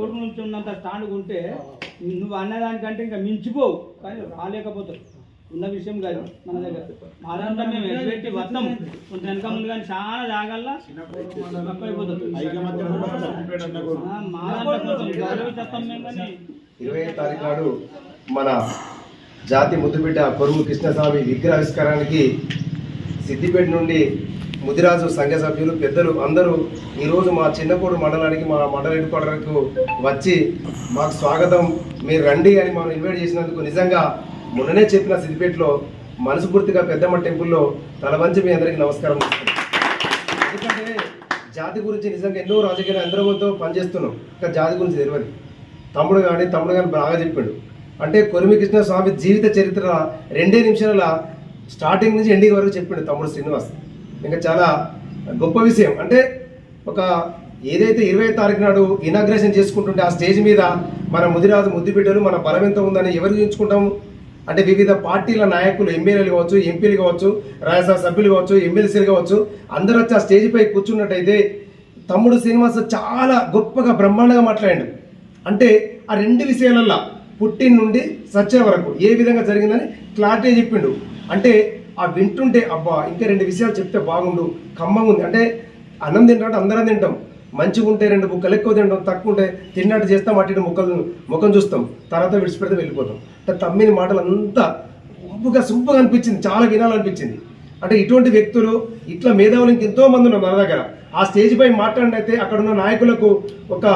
కొడుకు నుంచి ఉన్నంత స్టాండ్గా ఉంటే నువ్వు అన్నదానికంటే ఇంకా మించిపోవు. కానీ రాలేకపోతావు. ఉన్న విషయం కాదు మన దగ్గర. మా దాంట్లో మేము ఎటువంటి వస్తాం. కొంత వెనక ముందు కానీ చాలా జాగల్లా తక్కువైపోతుంది మా దాంట్లో గౌరవిస్తాం మేము కానీ ఇరవై తారీఖు నాడు మన జాతి ముద్దుబిడ్డ కొరుము కృష్ణస్వామి విగ్రహావిష్కారానికి సిద్దిపేట నుండి ముదిరాజు సంఘ సభ్యులు పెద్దలు అందరూ ఈరోజు మా చిన్నకోడు మండలానికి మా మండల హెడ్ క్వార్టర్కు వచ్చి మాకు స్వాగతం. మీరు రండి అని మనం ఇన్వైట్ చేసినందుకు నిజంగా మొన్ననే చెప్పిన సిద్దిపేటలో మనస్ఫూర్తిగా పెద్దమ్మ టెంపుల్లో తల వంచి మీ అందరికీ నమస్కారం ఎందుకంటే జాతి గురించి నిజంగా ఎన్నో రాజకీయ అందరితో పనిచేస్తున్నాం. ఇంకా జాతి గురించి తెలియదు. తమ్ముడు కానీ తమ్ముడు కానీ బాగా చెప్పాడు. అంటే కొరిమికృష్ణ స్వామి జీవిత చరిత్ర రెండే నిమిషాల స్టార్టింగ్ నుంచి ఎండింగ్ వరకు చెప్పిండు తమ్ముడు శ్రీనివాస్. ఇంకా చాలా గొప్ప విషయం. అంటే ఒక ఏదైతే ఇరవై తారీఖు నాడు ఇనాగ్రేషన్ చేసుకుంటుంటే ఆ స్టేజ్ మీద మన ముదిరాజు ముద్దుబిడ్డలు మన బలం ఎంత ఉందని ఎవరు చూపించుకుంటాము అంటే వివిధ పార్టీల నాయకులు ఎమ్మెల్యేలు కావచ్చు ఎంపీలు కావచ్చు రాజ్యసభ సభ్యులు కావచ్చు ఎమ్మెల్సీలు కావచ్చు అందరూ వచ్చి ఆ స్టేజ్ పై కూర్చున్నట్టయితే తమ్ముడు శ్రీనివాస్ చాలా గొప్పగా బ్రహ్మాండంగా మాట్లాడాడు. అంటే ఆ రెండు విషయాలల్లో పుట్టిన నుండి సచ్చే వరకు ఏ విధంగా జరిగిందని క్లారిటీ చెప్పిండు. అంటే ఆ వింటుంటే అబ్బా ఇంకా రెండు విషయాలు చెప్తే బాగుండు ఖమ్మం ఉంది. అంటే అన్నం తింటే అందరం తింటాం. మంచిగా ఉంటే రెండు ముక్కలు ఎక్కువ తింటాం తక్కువ ఉంటే తిన్నట్టు చేస్తాం అటు ఇటు ముక్కలు ముఖం చూస్తాం. తర్వాత విడిచిపెడితే వెళ్ళిపోతాం. అంటే తమ్మిని మాటలు అంతా ఉప్పుగా సుంపుగా అనిపించింది చాలా వినాలనిపించింది. అంటే ఇటువంటి వ్యక్తులు ఇట్లా మేధావులు ఇంకెంతో మంది ఉన్నారు మన దగ్గర. ఆ స్టేజ్ పై మాట్లాడినైతే అక్కడ ఉన్న నాయకులకు ఒక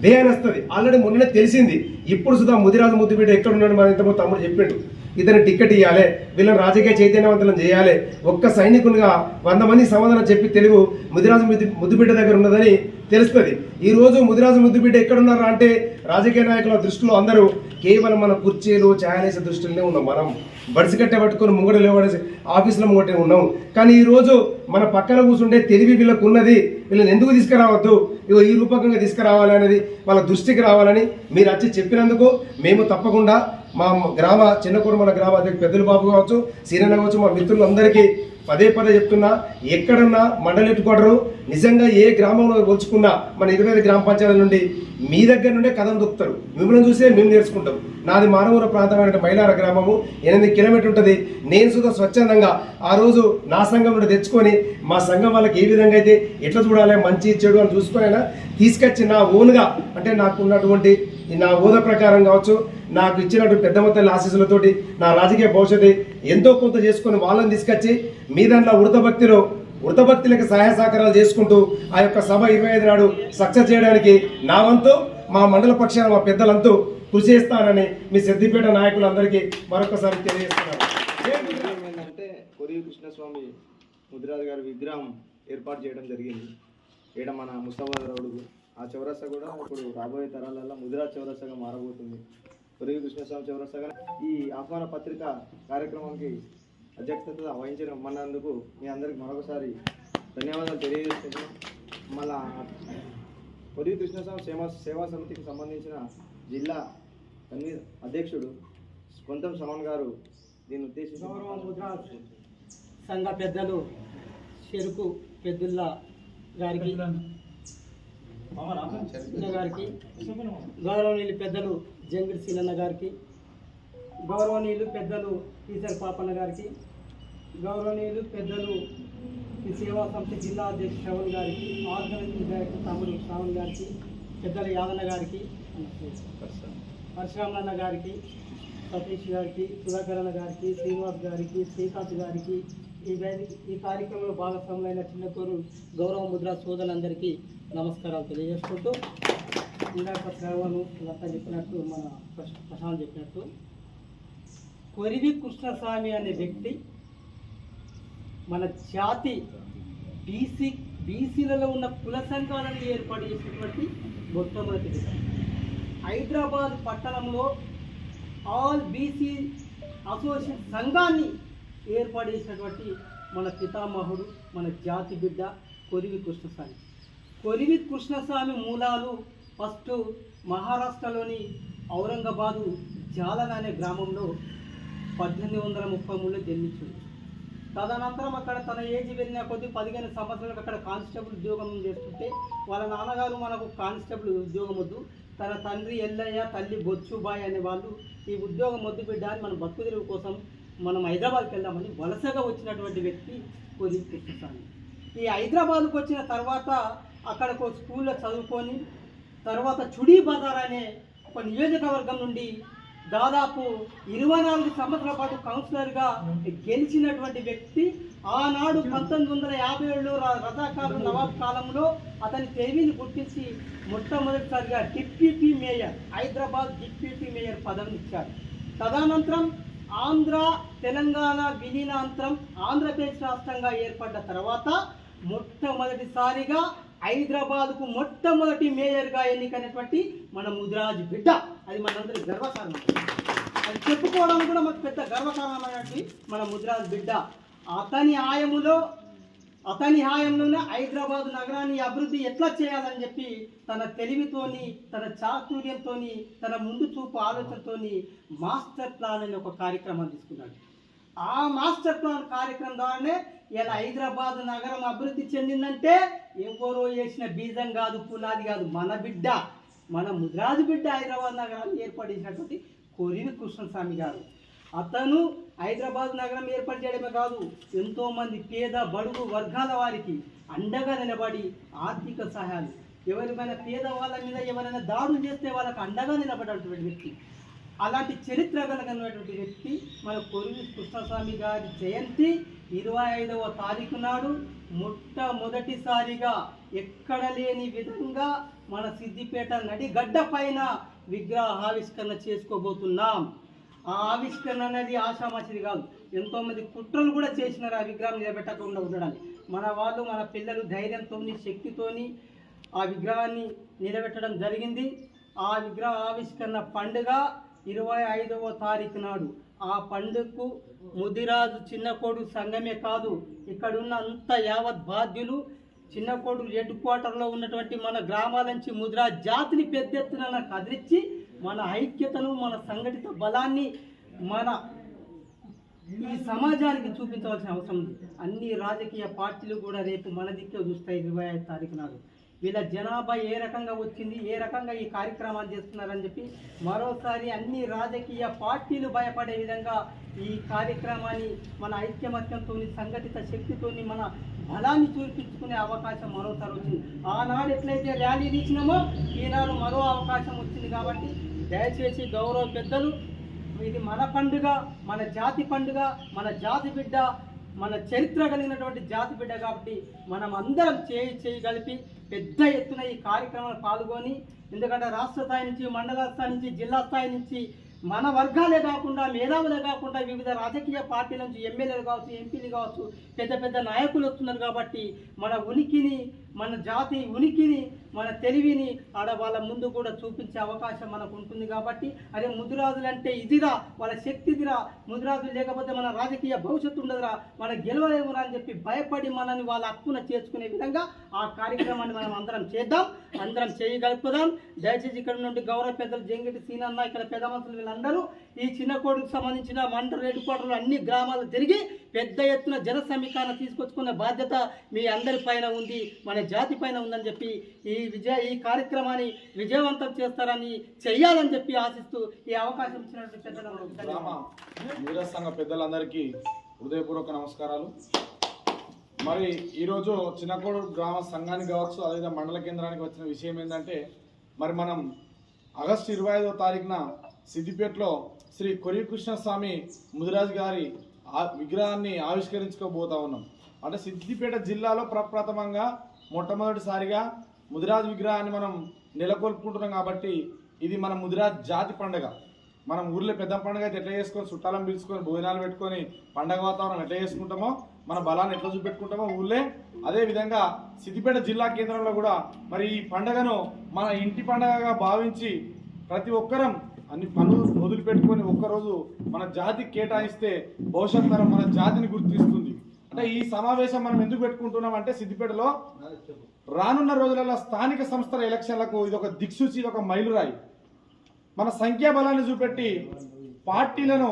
దే అని వస్తుంది. ఆల్రెడీ మొన్ననే తెలిసింది. ఇప్పుడు సుధా ముదిరాజు ముద్దుబిడ్డ ఎక్కడ ఉన్నాడు మన ఇంతకు తమ్ముడు చెప్పిండు. ఇతను టికెట్ ఇవ్వాలి వీళ్ళని రాజకీయ చైతన్యవంతులను చేయాలి. ఒక్క సైనికునిగా వంద మంది సమాధానం చెప్పి తెలుగు ముదిరాజు ముద్దు ముద్దుబిడ్డ దగ్గర ఉన్నదని తెలుస్తుంది. ఈరోజు ముదిరాజు ముద్దుబిడ్డ ఎక్కడున్నారా అంటే రాజకీయ నాయకుల దృష్టిలో అందరూ కేవలం మన కుర్చీలు ఛాయలేసే దృష్టిలోనే ఉన్నాం మనం. బడిసి కట్ట పట్టుకొని ముంగడు లేవడేసి ఆఫీసులో ముంగటే ఉన్నాం. కానీ ఈరోజు మన పక్కన కూర్చుంటే తెలివి వీళ్ళకు ఉన్నది వీళ్ళని ఎందుకు తీసుకురావద్దు? ఇగో ఈ రూపకంగా తీసుకురావాలి అనేది వాళ్ళ దృష్టికి రావాలని మీరు వచ్చి చెప్పినందుకు మేము తప్పకుండా మా గ్రామ చిన్న కుటుంబాల గ్రామ అధ్యక్షుడు పెద్దల బాబు కావచ్చు సీనన్న కావచ్చు మా మిత్రులందరికీ పదే పదే చెప్తున్నా ఎక్కడన్నా మండలి హెడ్క్వార్టరు నిజంగా ఏ గ్రామంలో పోల్చుకున్నా మన ఇరవై ఐదు గ్రామ పంచాయతీల నుండి మీ దగ్గర నుండే కథం దొక్కుతారు. మిమ్మల్ని చూసే మేము నేర్చుకుంటాం. నాది మానవూర ప్రాంతమైన మైలార గ్రామము. ఎనిమిది కిలోమీటర్ ఉంటుంది. నేను సుధా స్వచ్ఛందంగా ఆ రోజు నా సంఘం నుండి తెచ్చుకొని మా సంఘం వాళ్ళకి ఏ విధంగా అయితే ఎట్లా చూడాలి మంచి చెడు అని చూసుకొని అయినా తీసుకొచ్చి నా ఓన్గా అంటే నాకు ఉన్నటువంటి నా హోదా ప్రకారం కావచ్చు నాకు ఇచ్చినట్టు పెద్ద మొత్తాల ఆశీస్సులతోటి నా రాజకీయ భవిష్యత్తు ఎంతో కొంత చేసుకొని వాళ్ళని తీసుకొచ్చి మీ దాంట్లో వృతభక్తిలో వృతభక్తులకు సహాయ సహకారాలు చేసుకుంటూ ఆ యొక్క సభ ఇరవై ఐదు నాడు సక్సెస్ చేయడానికి నా వంతు మా మండల పక్షాన మా పెద్దలంతా కృషి చేస్తానని మీ సిద్దిపేట నాయకులందరికీ మరొకసారి తెలియజేస్తున్నాను. ఏమైందంటే కొరివి కృష్ణస్వామి ముదిరాజు గారి విగ్రహం ఏర్పాటు చేయడం జరిగింది. ఈడ మన ముస్తాబాదరావుడు ఆ చౌరస్తా కూడా ఇప్పుడు రాబోయే తరాలలో ముదిరాజ్ చౌరస్తాగా మారబోతుంది. కొరివి కృష్ణస్వామి చౌరస్తాగా ఈ ఆహ్వాన పత్రిక కార్యక్రమానికి అధ్యక్షత వహించడం మన్నందుకు మీ అందరికి మరొకసారి ధన్యవాదాలు తెలియజేస్తున్నాం మళ్ళా కొరివి కృష్ణస్వామి సేవా సేవా సమితికి సంబంధించిన జిల్లా కన్వీ అధ్యక్షుడు కొంతం సమన్ గారు దీన్ని ఉద్దేశించి గౌరవ ముద్రాజ్ సంఘ పెద్దలు చెరుకు పెద్దుల్లా గారికి గారికి గౌరవనీయులు పెద్దలు జంగిడి సీలన్న గారికి గౌరవనీయులు పెద్దలు టీచర్ పాపన్న గారికి గౌరవనీయులు పెద్దలు ఈ సేవా సంస్థ జిల్లా అధ్యక్షుడు శ్రవణ్ గారికి ఆర్గనైజింగ్ డైరెక్టర్ తమ్ముడు శ్రవణ్ గారికి పెద్దల యాదన్న గారికి పరశురామన్న గారికి సతీష్ గారికి సుధాకరణ గారికి శ్రీనివాస్ గారికి శ్రీకాంత్ గారికి ఈ ఈ కార్యక్రమంలో భాగస్వాములైన చిన్నకూరు గౌరవ ముద్ర సోదరులందరికీ నమస్కారాలు తెలియజేసుకుంటూ ఇందాక శ్రవణ్ లత చెప్పినట్టు మన ప్రశ్- ప్రశాంత్ చెప్పినట్టు కొరివి కృష్ణస్వామి అనే వ్యక్తి మన జాతి బీసీ బీసీలలో ఉన్న కుల సంఘాలను ఏర్పాటు చేసినటువంటి మొట్టమొదటి హైదరాబాద్ పట్టణంలో ఆల్ బీసీ అసోసియేషన్ సంఘాన్ని ఏర్పాటు చేసినటువంటి మన పితామహుడు మన జాతి బిడ్డ కొరివి కృష్ణస్వామి. కొరివి కృష్ణస్వామి మూలాలు ఫస్ట్ మహారాష్ట్రలోని ఔరంగాబాదు జాలన అనే గ్రామంలో పద్దెనిమిది వందల ముప్పై మూడులో జన్మించింది. తదనంతరం అక్కడ తన ఏజ్ వెళ్ళిన కొద్ది పదిహేను సంవత్సరాలకు అక్కడ కానిస్టేబుల్ ఉద్యోగం చేస్తుంటే వాళ్ళ నాన్నగారు మనకు కానిస్టేబుల్ ఉద్యోగం వద్దు. తన తండ్రి ఎల్లయ్య తల్లి బొచ్చుబాయ్ అనే వాళ్ళు ఈ ఉద్యోగం మొద్దు బిడ్డ అని మన బతుకు తెరువు కోసం మనం హైదరాబాద్కి వెళ్దామని వలసగా వచ్చినటువంటి వ్యక్తి కొద్ది కృష్ణస్వామి. ఈ హైదరాబాద్కు వచ్చిన తర్వాత అక్కడ స్కూల్లో చదువుకొని తర్వాత చుడీ బజార్ అనే ఒక నియోజకవర్గం నుండి దాదాపు ఇరవై నాలుగు సంవత్సరాల పాటు కౌన్సిలర్గా గెలిచినటువంటి వ్యక్తి ఆనాడు పంతొమ్మిది వందల యాభై ఏడులో రజాకాలం నవాబ్ కాలంలో అతని తెలివిని గుర్తించి మొట్టమొదటిసారిగా deputy mayor Hyderabad deputy mayor పదవిని ఇచ్చారు. తదనంతరం ఆంధ్ర తెలంగాణ విలీనాంతరం ఆంధ్రప్రదేశ్ రాష్ట్రంగా ఏర్పడ్డ తర్వాత మొట్టమొదటిసారిగా హైదరాబాద్కు మొట్టమొదటి మేయర్గా ఎన్నికైనటువంటి మన ముద్రాజ్ బిడ్డ. అది మనందరి గర్వకారణం. అది చెప్పుకోవడం కూడా మాకు పెద్ద గర్వకారణమైనటువంటి మన ముద్రాజ్ బిడ్డ. అతని ఆయములో అతని హాయంలోనే హైదరాబాద్ నగరాన్ని అభివృద్ధి ఎట్లా చేయాలని చెప్పి తన తెలివితోని తన చాతుర్యంతోని తన ముందు చూపు ఆలోచనతోని మాస్టర్ ప్లాన్ అనే ఒక కార్యక్రమం తీసుకున్నాడు. ఆ మాస్టర్ ప్లాన్ కార్యక్రమం ద్వారానే ఇలా హైదరాబాద్ నగరం అభివృద్ధి చెందిందంటే ఎవరో వేసిన బీజం కాదు పునాది కాదు మన బిడ్డ మన ముద్రాజు బిడ్డ హైదరాబాద్ నగరాన్ని ఏర్పడించినటువంటి కొరివి కృష్ణస్వామి గారు. అతను హైదరాబాద్ నగరం ఏర్పాటు చేయడమే కాదు ఎంతోమంది పేద బడుగు వర్గాల వారికి అండగా నిలబడి ఆర్థిక సహాయాలు ఎవరిమైనా పేద వాళ్ళ మీద ఎవరైనా దాడులు చేస్తే వాళ్ళకి అండగా నిలబడినటువంటి వ్యక్తి అలాంటి చరిత్ర కలిగినటువంటి వ్యక్తి మన కొరివి కృష్ణస్వామి గారి జయంతి ఇరవై ఐదవ తారీఖు నాడు మొట్టమొదటిసారిగా ఎక్కడ లేని విధంగా మన సిద్దిపేట నడిగడ్డ పైన విగ్రహ ఆవిష్కరణ చేసుకోబోతున్నాం. ఆ ఆవిష్కరణ అనేది ఆషామాషిది కాదు. ఎంతోమంది కుట్రలు కూడా చేసినారు ఆ విగ్రహం నిలబెట్టకుండా ఉండడానికి. మన వాళ్ళు మన పిల్లలు ధైర్యంతోని శక్తితోని ఆ విగ్రహాన్ని నిలబెట్టడం జరిగింది. ఆ విగ్రహ ఆవిష్కరణ పండుగ ఇరవై ఐదవ తారీఖు నాడు ఆ పండుగకు ముదిరాజు చిన్నకోడు సంఘమే కాదు ఇక్కడున్న అంత యావత్ బాధ్యులు చిన్నకోడు హెడ్ క్వార్టర్లో ఉన్నటువంటి మన గ్రామాల నుంచి ముదిరాజ్ జాతిని పెద్ద ఎత్తున కదిలించి మన ఐక్యతను మన సంఘటిత బలాన్ని మన ఈ సమాజానికి చూపించవలసిన అవసరం ఉంది. అన్ని రాజకీయ పార్టీలు కూడా రేపు మన దిక్కే చూస్తాయి ఇరవై ఐదు తారీఖు నాడు. వీళ్ళ జనాభా ఏ రకంగా వచ్చింది ఏ రకంగా ఈ కార్యక్రమాలు చేస్తున్నారని చెప్పి మరోసారి అన్ని రాజకీయ పార్టీలు భయపడే విధంగా ఈ కార్యక్రమాన్ని మన ఐక్యమత్యంతో సంఘటిత శక్తితోని మన బలాన్ని చూపించుకునే అవకాశం మరోసారి వచ్చింది. ఆనాడు ఎట్లయితే ర్యాలీ తీసినామో ఈనాడు మరో అవకాశం వచ్చింది కాబట్టి దయచేసి గౌరవ పెద్దలు ఇది మన పండుగ మన జాతి పండుగ మన జాతి బిడ్డ మన చరిత్ర కలిగినటువంటి జాతి బిడ్డ కాబట్టి మనం అందరం చేయి చేయి కలిపి పెద్ద ఎత్తున ఈ కార్యక్రమాలు పాల్గొని ఎందుకంటే రాష్ట్ర స్థాయి నుంచి మండల స్థాయి నుంచి జిల్లా స్థాయి నుంచి మన వర్గాలే కాకుండా మేధావులే కాకుండా వివిధ రాజకీయ పార్టీల నుంచి ఎమ్మెల్యేలు కావచ్చు ఎంపీలు కావచ్చు పెద్ద పెద్ద నాయకులు వస్తున్నారు కాబట్టి మన ఉనికిని మన జాతి ఉనికిని మన తెలివిని ఆడ వాళ్ళ ముందు కూడా చూపించే అవకాశం మనకు ఉంటుంది కాబట్టి అదే ముదురాజులు అంటే ఇదిరా వాళ్ళ శక్తి ఇదిరా లేకపోతే మన రాజకీయ భవిష్యత్తు ఉండదురా మన గెలవలేమురా అని చెప్పి భయపడి మనని వాళ్ళ హక్కున చేర్చుకునే విధంగా ఆ కార్యక్రమాన్ని మనం అందరం చేద్దాం అందరం చేయగలుపుదాం దయచేసి ఇక్కడ నుండి గౌరవ పెద్దలు జంగిటి సీనన్న ఇక్కడ పెద్ద మనుషులు వీళ్ళందరూ ఈ చిన్న కోడుకు సంబంధించిన మండల హెడ్ క్వార్టర్లు అన్ని గ్రామాలు తిరిగి పెద్ద ఎత్తున జన సమీకరణ తీసుకొచ్చుకునే బాధ్యత మీ అందరి పైన ఉంది మన జాతి పైన ఉందని చెప్పి ఈ విజయ ఈ కార్యక్రమాన్ని విజయవంతం చేస్తారని చెయ్యాలని చెప్పి ఆశిస్తూ ఈ అవకాశం ఇచ్చినటువంటి గ్రామ సంఘ పెద్దలందరికీ హృదయపూర్వక నమస్కారాలు. మరి ఈరోజు చిన్నకోడు గ్రామ సంఘానికి కావచ్చు అదేవిధంగా మండల కేంద్రానికి వచ్చిన విషయం ఏంటంటే మరి మనం ఆగస్టు ఇరవై ఐదో తారీఖున సిద్దిపేటలో శ్రీ కొరికృష్ణ స్వామి ముదిరాజు గారి ఆ విగ్రహాన్ని ఆవిష్కరించుకోబోతా ఉన్నాం. అంటే సిద్దిపేట జిల్లాలో ప్రప్రథమంగా మొట్టమొదటిసారిగా ముదిరాజు విగ్రహాన్ని మనం నెలకొల్పుకుంటున్నాం కాబట్టి ఇది మన ముదిరాజ్ జాతి పండుగ. మనం ఊర్లో పెద్ద పండుగ అయితే ఎట్లా చేసుకొని చుట్టాలను పిలుచుకొని భోజనాలు పెట్టుకొని పండగ వాతావరణం ఎట్లా చేసుకుంటామో మన బలాన్ని ఎట్లా చూపెట్టుకుంటామో ఊళ్ళే అదే విధంగా సిద్దిపేట జిల్లా కేంద్రంలో కూడా మరి ఈ పండుగను మన ఇంటి పండగగా భావించి ప్రతి ఒక్కరం అన్ని పనులు వదిలిపెట్టుకొని ఒక్కరోజు మన జాతికి కేటాయిస్తే భవిష్యత్ తరం మన జాతిని గుర్తిస్తుంది. అంటే ఈ సమావేశం మనం ఎందుకు పెట్టుకుంటున్నాం అంటే సిద్దిపేటలో రానున్న రోజులలో స్థానిక సంస్థల ఎలక్షన్లకు ఇది ఒక దిక్సూచి ఇది ఒక మైలురాయి. మన సంఖ్యాబలాన్ని చూపెట్టి పార్టీలను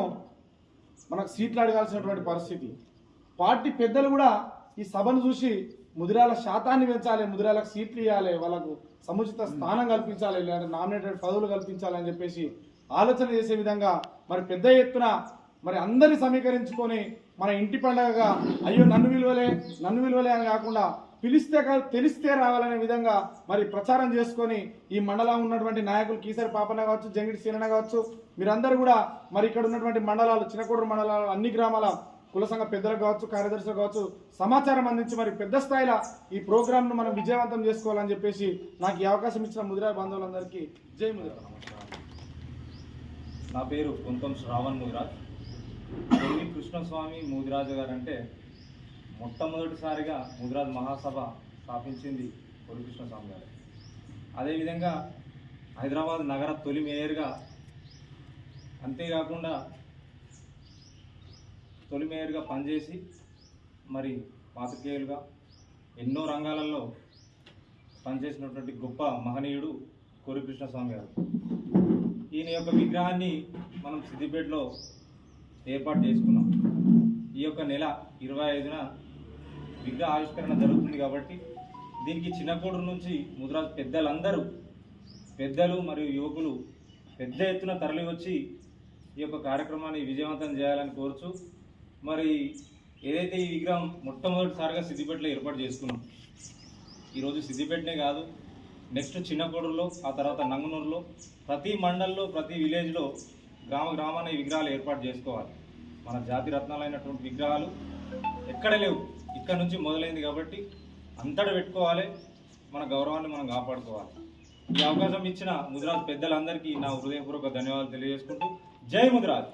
మనకు సీట్లు అడగాల్సినటువంటి పరిస్థితి. పార్టీ పెద్దలు కూడా ఈ సభను చూసి ముదిరాల శాతాన్ని పెంచాలి ముదిరాలకు సీట్లు ఇవ్వాలి వాళ్ళకు సముచిత స్థానం కల్పించాలి లేదంటే నామినేటెడ్ పదవులు కల్పించాలి అని చెప్పేసి ఆలోచన చేసే విధంగా మరి పెద్ద ఎత్తున మరి అందరిని సమీకరించుకొని మన ఇంటి పండగగా అయ్యో నన్ను విలువలే నన్ను విలువలే అని కాకుండా పిలిస్తే కాదు తెలిస్తే రావాలనే విధంగా మరి ప్రచారం చేసుకొని ఈ మండలం ఉన్నటువంటి నాయకులు కీసరి పాపన్న కావచ్చు జంగిడి సీనన్న కావచ్చు మీరందరూ కూడా మరి ఇక్కడ ఉన్నటువంటి మండలాలు చిన్నకూడూరు మండలాలు అన్ని గ్రామాల కుల సంఘ పెద్దలకు కావచ్చు కార్యదర్శులు కావచ్చు సమాచారం అందించి మరి పెద్ద స్థాయిలో ఈ ప్రోగ్రామ్ను మనం విజయవంతం చేసుకోవాలని చెప్పేసి నాకు ఈ అవకాశం ఇచ్చిన ముదిరా బంధువులందరికీ జై ముదిరా నా పేరు కొంతం శ్రావణ్ ముదిరాజ్. కొల్లి కృష్ణస్వామి ముదిరాజు గారు అంటే మొట్టమొదటిసారిగా ముదిరాజ్ మహాసభ స్థాపించింది కొల్లి కృష్ణస్వామి గారు. అదేవిధంగా హైదరాబాద్ నగర తొలి మేయర్గా అంతేకాకుండా తొలి మేయర్గా పనిచేసి మరి పాత్రికేయులుగా ఎన్నో రంగాలలో పనిచేసినటువంటి గొప్ప మహనీయుడు కొరి కృష్ణస్వామి గారు. ఈయన యొక్క విగ్రహాన్ని మనం సిద్దిపేటలో ఏర్పాటు చేసుకున్నాం. ఈ యొక్క నెల ఇరవై ఐదున విగ్రహ ఆవిష్కరణ జరుగుతుంది కాబట్టి దీనికి చిన్నప్పటి నుంచి ముద్రాజ్ పెద్దలందరూ పెద్దలు మరియు యువకులు పెద్ద ఎత్తున తరలి వచ్చి ఈ యొక్క కార్యక్రమాన్ని విజయవంతం చేయాలని కోరుచు మరి ఏదైతే ఈ విగ్రహం మొట్టమొదటిసారిగా సిద్దిపేటలో ఏర్పాటు చేసుకున్నాం ఈరోజు సిద్దిపేటనే కాదు నెక్స్ట్ చిన్నకోడూరులో ఆ తర్వాత నంగనూరులో ప్రతి మండల్లో ప్రతి విలేజ్లో గ్రామ గ్రామాన ఈ విగ్రహాలు ఏర్పాటు చేసుకోవాలి. మన జాతి రత్నాలైనటువంటి విగ్రహాలు ఎక్కడ లేవు. ఇక్కడ నుంచి మొదలైంది కాబట్టి అంతటా పెట్టుకోవాలి. మన గౌరవాన్ని మనం కాపాడుకోవాలి. ఈ అవకాశం ఇచ్చిన ముదిరాజ్ పెద్దలందరికీ నా హృదయపూర్వక ధన్యవాదాలు తెలియజేసుకుంటూ జై ముదిరాజ్.